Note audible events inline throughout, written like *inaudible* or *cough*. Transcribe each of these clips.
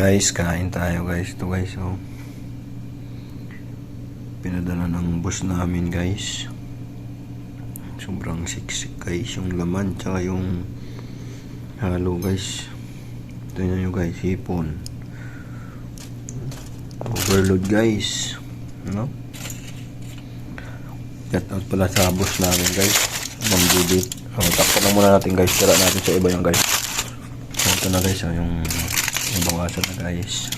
guys, kain tayo guys. Ito guys, oh. Pinadala ng boss namin guys. Sobrang siksik guys yung laman tsaka yung halo guys. Ito nyo guys, hipon. Overload guys. Ano? Get out pala sa boss namin guys. Ma'am Didit. Oh, takpo na muna natin guys. Tira natin sa iba yung guys. Ito na guys, oh, yung yung bawasan na guys.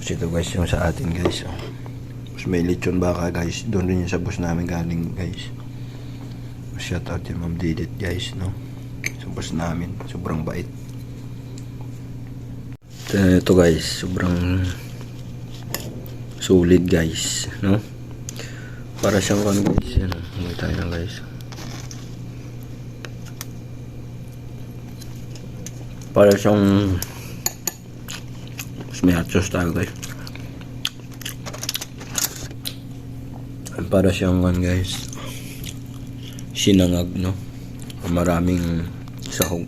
Tapos ito guys, yung sa atin guys. Oh. Tapos may lechon baka guys. Doon din yung sa boss namin galing guys. Shout out yung Ma'am Didit guys, no? Sa boss namin. Sobrang bait. Ito, ito guys, sobrang solid guys, no? Para siyang ano guys, yan. Hindi tayo guys. Para siyang may hot sauce tayo guys. Para siyang ano guys. Sinangag no. Maraming sahog.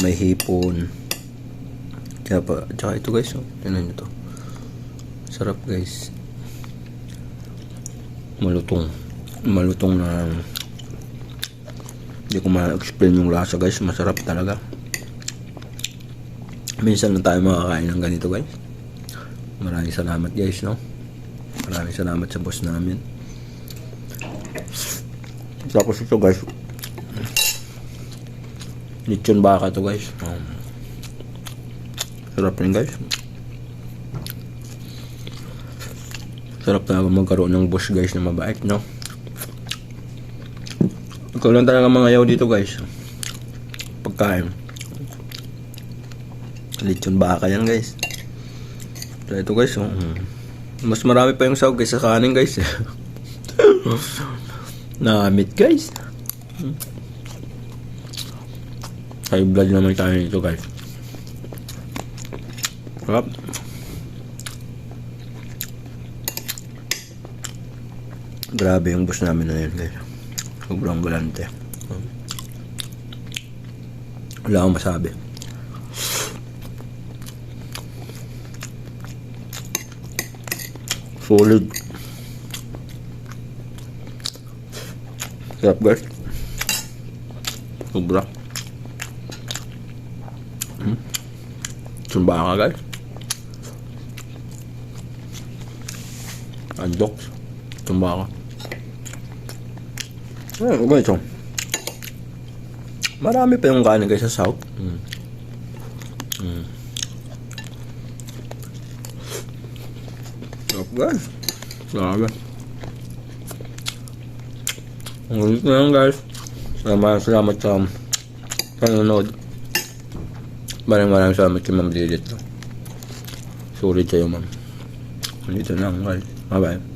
May hipon. Kaya pa, tsaka ito guys, oh. Tignan nyo to. Sarap guys. Malutong. Malutong na hindi ko ma-explain yung lasa guys. Masarap talaga. Minsan lang tayo makakain ng ganito guys. Maraming salamat guys, no? Maraming salamat sa boss namin. Tapos ito guys. Lechon baka to guys. Um, sarap rin guys. Sarap talaga magkaroon ng boss guys na mabait, no? Ikaw lang talaga mga yaw dito guys. Pagkain. Lechon baka yan guys. So ito guys, oh. Mas marami pa yung sahog guys sa kanin guys. *laughs* Namit guys. High blood naman tayo nito guys. Sarap. Grabe yung boss namin na yun guys. Sobrang galante. Wala akong masabi. Solid. Sarap guys. Sobra. Hmm. Sumba ka guys. Andok. Sumba ka. Guys. Oh. Marami pa yung kanin guys sa south. Mm. Mm. Guys. Grabe. Ang ulit na lang guys. Salamat, salamat sa panonood. Maraming maraming salamat kay Ma'am Lilith. Sulit sa'yo ma'am. Dito na lang guys. Bye bye.